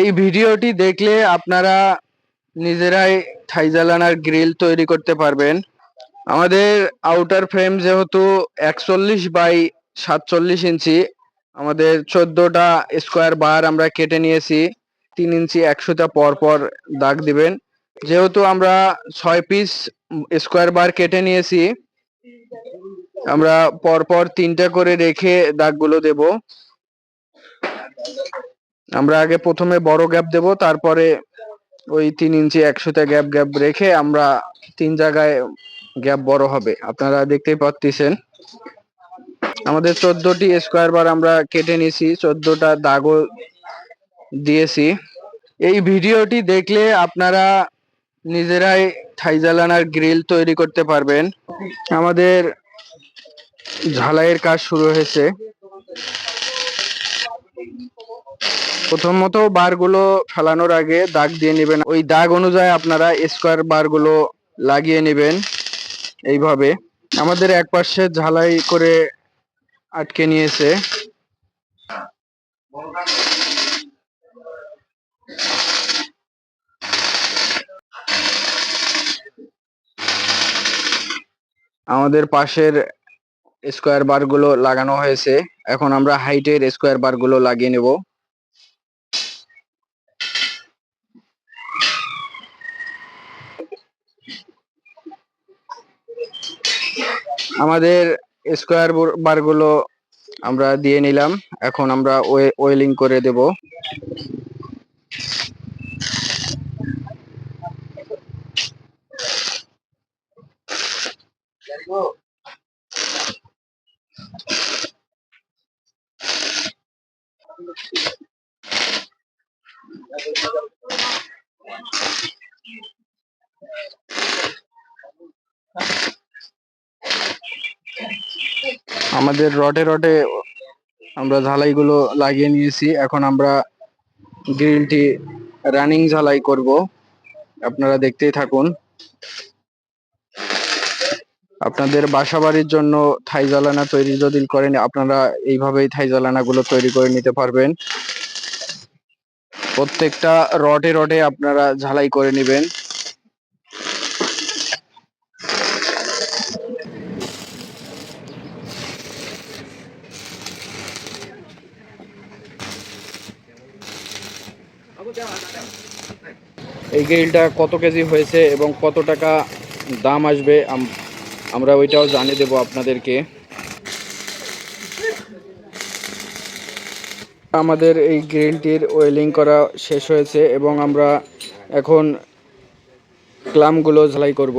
এই ভিডিওটি দেখলে আপনারা নিজেরাই ঠাই জ্বালানার গ্রিল তৈরি করতে পারবেন। আমাদের আউটার ফ্রেম যেহেতু একচল্লিশ বাই সাতচল্লিশ ইঞ্চি, আমাদের চোদ্দটা স্কোয়ার বার আমরা কেটে নিয়েছি। তিন ইঞ্চি একশোটা পর পর দাগ দিবেন। যেহেতু আমরা ছয় পিস স্কোয়ার বার কেটে নিয়েছি, আমরা পরপর তিনটা করে রেখে দাগগুলো দেব। আমরা আগে প্রথমে বড় গ্যাপ দেব, তারপরে ওই তিন ইঞ্চি একশোটা গ্যাপ গ্যাপ রেখে আমরা তিন জায়গায় গ্যাপ বড় হবে। আপনারা দেখতেই পাচ্ছেন আমাদের চোদ্দটি স্কোয়ার বার আমরা কেটে নিয়েছি, চোদ্দটা দাগও দিয়েছি। এই ভিডিওটি দেখলে আপনারা নিজেরাই থাইজালানার গ্রিল তৈরি করতে পারবেন। আমাদের ঝালাইয়ের কাজ শুরু হয়েছে। প্রথমত বারগুলো ফেলানোর আগে দাগ দিয়ে নেবেন। ওই দাগ অনুযায়ী আপনারা স্কোয়ার বারগুলো লাগিয়ে নেবেন এইভাবে। আমাদের এক পাশে ঝালাই করে আটকে নিয়েছে। আমাদের পাশের স্কোয়ার বারগুলো লাগানো হয়েছে। এখন আমরা হাইটের স্কোয়ার বারগুলো লাগিয়ে নেব। আমাদের স্কোয়ার বারগুলো আমরা দিয়ে নিলাম। এখন আমরা ওয়েলিং করে দেব। আমাদের রডে রডে আমরা ঝালাইগুলো লাগিয়ে নিয়েছি। এখন আমরা গ্রিলটি রানিং ঝালাই করব। আপনারা দেখতেই থাকুন। আপনাদের বাসা বাড়ির জন্য থাই জ্বালানা তৈরি যদি করেন, আপনারা এইভাবেই থাই জ্বালানা গুলো তৈরি করে নিতে পারবেন। প্রত্যেকটা রডে রডে আপনারা ঝালাই করে নেবেন। এই গ্রিলটা কত কেজি হয়েছে এবং কত টাকা দাম আসবে? আমরা ওইটাও জানিয়ে দেব আপনাদেরকে। আমাদের এই গ্রিলটির ওয়েলিং করা শেষ হয়েছে এবং আমরা এখন ক্লামগুলো ঝালাই করব।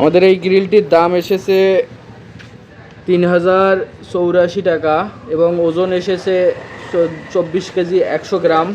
আমাদের এই গ্রিলটির দাম এসেছে তিন হাজার চৌরাশি টাকা এবং ওজন এসেছে চব্বিশ কেজি একশো গ্রাম।